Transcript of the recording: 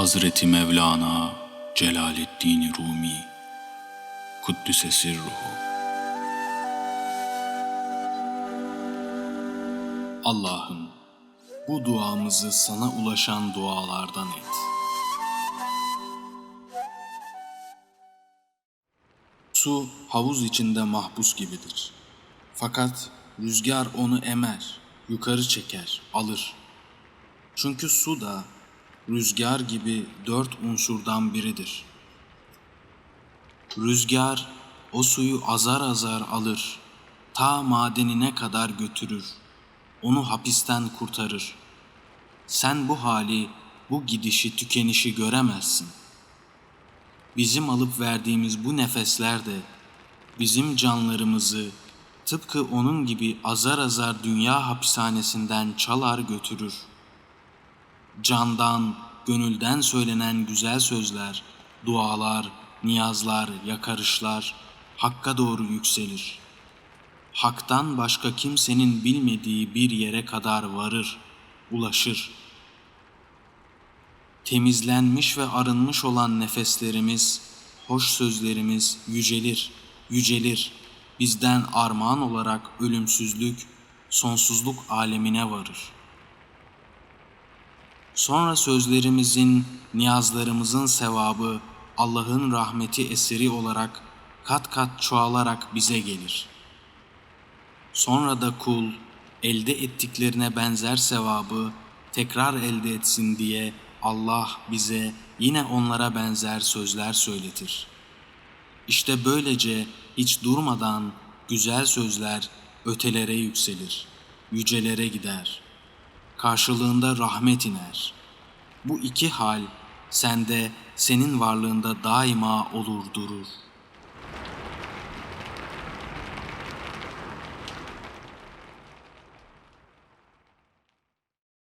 Hazreti Mevlana Celaleddin Rumi Kuddüse Sirruhu Allah'ım bu duamızı sana ulaşan dualardan et. Su havuz içinde mahpus gibidir. Fakat rüzgar onu emer, yukarı çeker, alır. Çünkü su da rüzgar gibi dört unsurdan biridir. Rüzgar o suyu azar azar alır, ta madenine kadar götürür, onu hapisten kurtarır. Sen bu hali, bu gidişi, tükenişi göremezsin. Bizim alıp verdiğimiz bu nefesler de bizim canlarımızı tıpkı onun gibi azar azar dünya hapishanesinden çalar götürür. Candan, gönülden söylenen güzel sözler, dualar, niyazlar, yakarışlar Hakk'a doğru yükselir. Hak'tan başka kimsenin bilmediği bir yere kadar varır, ulaşır. Temizlenmiş ve arınmış olan nefeslerimiz, hoş sözlerimiz yücelir, yücelir. Bizden armağan olarak ölümsüzlük, sonsuzluk alemine varır. Sonra sözlerimizin, niyazlarımızın sevabı Allah'ın rahmeti eseri olarak kat kat çoğalarak bize gelir. Sonra da kul elde ettiklerine benzer sevabı tekrar elde etsin diye Allah bize yine onlara benzer sözler söyletir. İşte böylece hiç durmadan güzel sözler ötelere yükselir, yücelere gider. Karşılığında rahmet iner. Bu iki hal sende senin varlığında daima olur durur.''